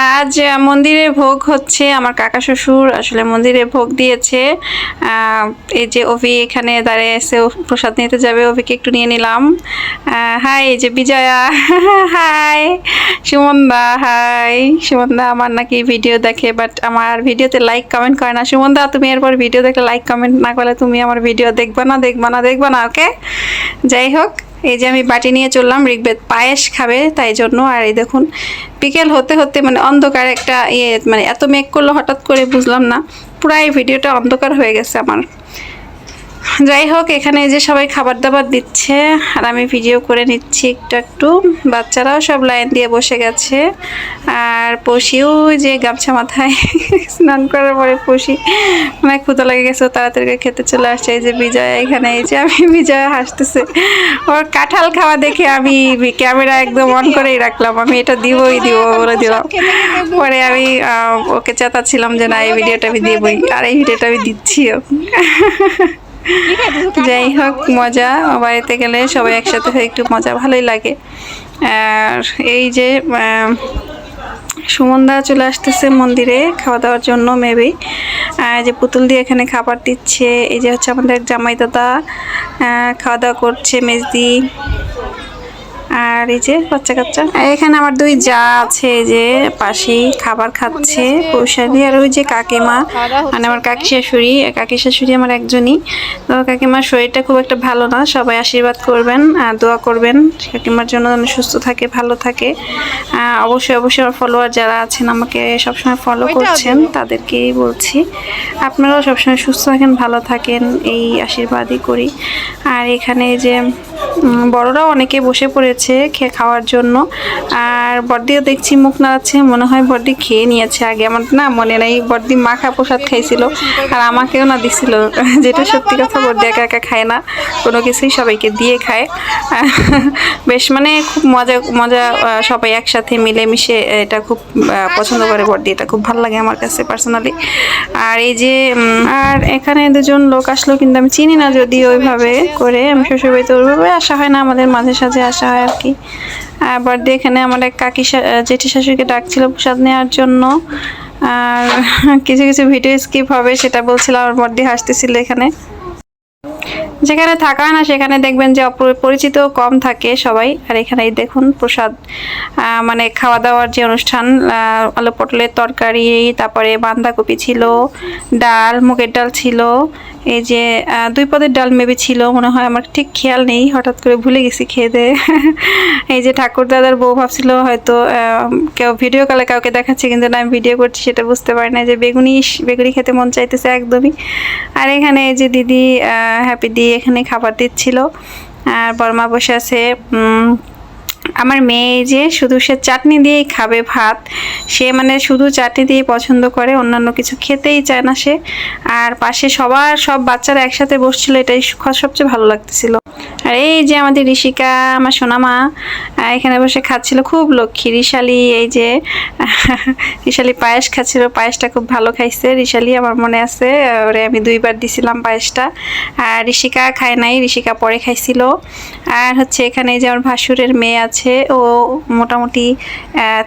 আজ মন্দিরে ভোগ হচ্ছে আমার কাকা শ্বশুর, আসলে মন্দিরে ভোগ দিয়েছে। এই যে অভি এখানে দাঁড়িয়ে এসে প্রসাদ নিতে যাবে, অভিকে একটু নিয়ে নিলাম। হাই, এই যে বিজয়া, হাই, সুমনদা হাই। সুমনদা আমার নাকি ভিডিও দেখে বাট আমার ভিডিওতে লাইক কমেন্ট করে না। সুমনদা, তুমি এরপর ভিডিও দেখলে লাইক কমেন্ট না করলে তুমি আমার ভিডিও দেখবা না দেখবা না দেখবা না ওকে যাই হোক এই যে আমি বাটি নিয়ে চললাম, ঋগ্বেদ পায়েস খাবে তাই জন্য। আর এই দেখুন, বিকেল হতে হতে মানে অন্ধকার একটা ইয়ে মানে এত মেঘ করল, হঠাৎ করে বুঝলাম না। পুরাই ভিডিওটা অন্ধকার হয়ে গেছে আমার। যাই হোক, এখানে যে সবাই খাবার দাবার দিচ্ছে, আর আমি ভিডিও করে নিচ্ছি একটু একটু। বাচ্চারাও সব লাইন দিয়ে বসে গেছে, আর পশিও যে গামছা মাথায় স্নান করার পরে পশি মানে ক্ষুদা লেগে গেছে তাড়াতাড়ি খেতে চলে আসছে। এই যে বিজয় এখানে, এই যে আমি, বিজয় হাসতেছে। ওর কাঁঠাল খাওয়া দেখে আমি ক্যামেরা একদম অন করেই রাখলাম। আমি এটা দিবই, দিব বলে দিলাম। পরে আমি ওকে চেতাচ্ছিলাম যে না, এই ভিডিওটা আমি দিবই, আর এই ভিডিওটা আমি দিচ্ছিও। যাই হোক, মজা। বাড়িতে গেলে সবাই একসাথে হয়ে একটু মজা, ভালোই লাগে। আর এই যে সুমনদা চলে আসতেছে মন্দিরে খাওয়া দাওয়ার জন্য মেবি যে পুতুল দিয়ে এখানে খাবার দিচ্ছে, এই যে হচ্ছে আমাদের জামাই দাদা খাওয়া দাওয়া করছে, মেজদি। আর এই যে বাচ্চা কাচ্চা। এখানে আমার দুই যা আছে যে পাশেই খাবার খাচ্ছে পৌষাদি আর ওই যে কাকিমা। মানে আমার কাকি শাশুড়ি কাকি শাশুড়ি আমার একজনই। তো কাকিমার শরীরটা খুব একটা ভালো না সবাই আশীর্বাদ করবেন আর দোয়া করবেন কাকিমার জন্য যেন সুস্থ থাকে ভালো থাকে। অবশ্যই অবশ্যই আমার ফলোয়ার যারা আছেন আমাকে সবসময় ফলো করছেন তাদেরকেই বলছি আপনারাও সবসময় সুস্থ থাকেন ভালো থাকেন এই আশীর্বাদই করি। আর এখানে যে বড়রাও অনেকে বসে পড়েছে খেয়ে খাওয়ার জন্য। আর বড়দিও দেখছি মুখ নাড়াচ্ছে, মনে হয় বড়দি খেয়ে নিয়েছে আগে। আমার না মনে নেই, বড়দি মাখা প্রসাদ খাইছিল, আর আমাকেও না দিছিল। যেটা সত্যি কথা, বড়দি একা একা খায় না, কোনো কিছুই সবাইকে দিয়ে খায়। বেশ মানে খুব মজা মজা সবাই একসাথে মিলেমিশে এটা খুব পছন্দ করে বড়দি। এটা খুব ভালো লাগে আমার কাছে পার্সোনালি। আর এই যে আর এখানে দুজন লোক আসলো কিন্তু আমি চিনি না, যদি ওইভাবে করে, আমি শ্বশুরবাড়িতে ওইভাবে আসা হয় না, আমাদের মাঝে সাঝে আসা হয় আর কি। আর বার্থডে এখানে আমার এক কাকি জেঠি শাশুড়িকে ডাকছিল প্রসাদ নেওয়ার জন্য। আর কিছু কিছু ভিডিও স্কিপ হবে, সেটা বলছিল, আমার বর্দি হাসতেছিল এখানে। যেখানে থাকা হয় না, সেখানে দেখবেন যে অপরিচিত কম থাকে সবাই। আর এখানে দেখুন প্রসাদ মানে খাওয়া দাওয়ার যে অনুষ্ঠান আলু পটলের তরকারি, তারপরে বাঁধাকপি ছিল, ডাল, মুগের ডাল ছিল, এই যে দুই পদের ডাল মেবি ছিল, মনে হয় আমার ঠিক খেয়াল নেই, হঠাৎ করে ভুলে গেছি খেয়ে এই যে ঠাকুর দাদার বউ ভাবছিল হয়তো কেউ ভিডিও কলে কাউকে দেখাচ্ছে, কিন্তু না, আমি ভিডিও করছি, সেটা বুঝতে পারি না, যে বেগুনি বেগুনি খেতে মন চাইতেছে একদমই। আর এখানে এই যে দিদি হ্যাপি দি এখানে খাবার দিচ্ছিল। আর বর্মা বসে আছে আমার মেয়ে যে শুধু সে চাটনি দিয়েই খাবে ভাত, সে মানে শুধু চাটনি দিয়ে পছন্দ করে, অন্যান্য কিছু খেতেই চায় না সে। আর পাশে সবার সব বাচ্চারা একসাথে বসছিল, এটাই সবচেয়ে ভালো লাগতেছিল। আর এই যে আমাদের ঋষিকা, আমার সোনামা এখানে বসে খাচ্ছিল খুব লক্ষ্মী। ঋষালি, এই যে, ঋষালি পায়েস খাচ্ছিল, পায়েসটা খুব ভালো খাইছে। ঋষালি, আমার মনে আছে, ওরে আমি দুইবার দিছিলাম পায়েসটা। আর ঋষিকা খায় নাই, ঋষিকা পরে খাইছিল। আর হচ্ছে এখানে যে আমার ভাসুরের মেয়ে আছে, ও মোটামুটি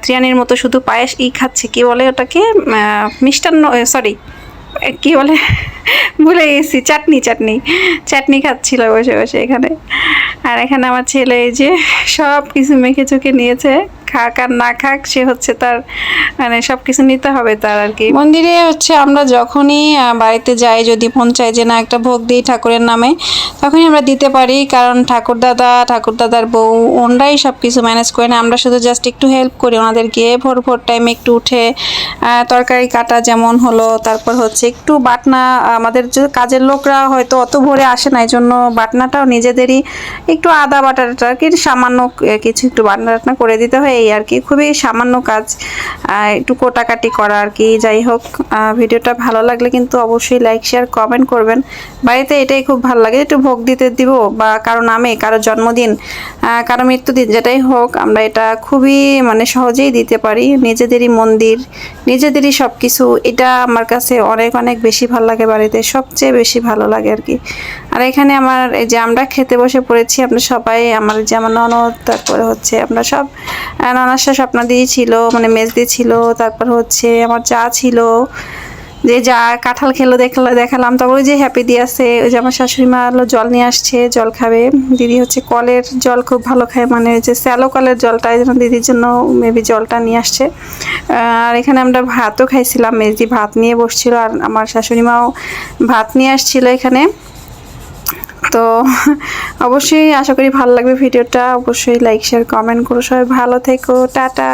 ত্রিয়ানির মতো শুধু পায়েস ই খাচ্ছে। কি বলে ওটাকে? মিষ্টান্ন সরি কি বলে? ভুলে গেছি, চাটনি চাটনি। চাটনি খাচ্ছিল বসে বসে এখানে। আর এখানে আমার ছেলে এই যে সব কিছু মেখে চোখে নিয়েছে, খাক আর না খাক, সে হচ্ছে তার মানে সব কিছু নিতে হবে তার আর কি। মন্দিরে হচ্ছে আমরা যখনই বাড়িতে যাই, যদি মন চাই যে না একটা ভোগ দিই ঠাকুরের নামে, তখনই আমরা দিতে পারি। কারণ ঠাকুর দাদা ঠাকুর দাদার বউ, ওনরাই সব কিছু ম্যানেজ করে না আমরা শুধু জাস্ট একটু হেল্প করি ওনাদেরকে ভোর ভোর টাইমে একটু উঠে তরকারি কাটা যেমন হলো, তারপর হচ্ছে একটু বাটনা আমাদের কাজের লোকরা হয়তো অত ভোরে আসে না এই জন্য বাটনাটাও নিজেদেরই একটু আদা বাটাটা কি সামান্য কিছু একটু বাটনা টাটনা করে দিতে হয়, এই আর কি খুবই সামান্য কাজ একটু কোটাকাটি করা আর কি যাই হোক ভিডিওটা ভালো লাগলে কিন্তু অবশ্যই লাইক, শেয়ার, কমেন্ট করবেন। বাড়িতে এটাই খুব ভালো লাগে, একটু ভোগ দিতে দিব বা কারও নামে, কারও জন্মদিন কারও মৃত্যুদিন, যেটাই হোক, আমরা এটা খুবই মানে সহজেই দিতে পারি। নিজেদেরই মন্দির, নিজেদেরই সব কিছু এটা আমার কাছে অনেক অনেক বেশি ভালো লাগে বাড়িতে সবচেয়ে বেশি ভালো লাগে আর কি। আর এখানে আমার এই যে আমরা খেতে বসে পড়েছি আপনার সবাই, আমার যে আমার ননদ, তারপরে হচ্ছে আপনার সব নানাসা স্বপ্না দিয়ে ছিল মানে মেজ ছিল, তারপর হচ্ছে আমার চা ছিল। যে যা কাঁঠাল খেলো দেখলা, দেখালাম ওই যে হ্যাপি দিয়ে আছে, ওই যে আমার শাশুড়ি মা হলো জল নিয়ে আসছে, জল খাবে। দিদি হচ্ছে কলের জল খুব ভালো খায় মানে যে স্যালো কলের জলটা জন্য দিদির জন্য মেবি জলটা নিয়ে আসছে। আর এখানে আমরা ভাতও খাইছিলাম, মেজদি ভাত নিয়ে বসছিল, আর আমার শাশুড়ি মাও ভাত নিয়ে আসছিল এখানে। তো অবশ্যই আশা করি ভালো লাগবে ভিডিওটা, অবশ্যই লাইক শেয়ার কমেন্ট করো, সবাই ভালো থেকো, টাটা।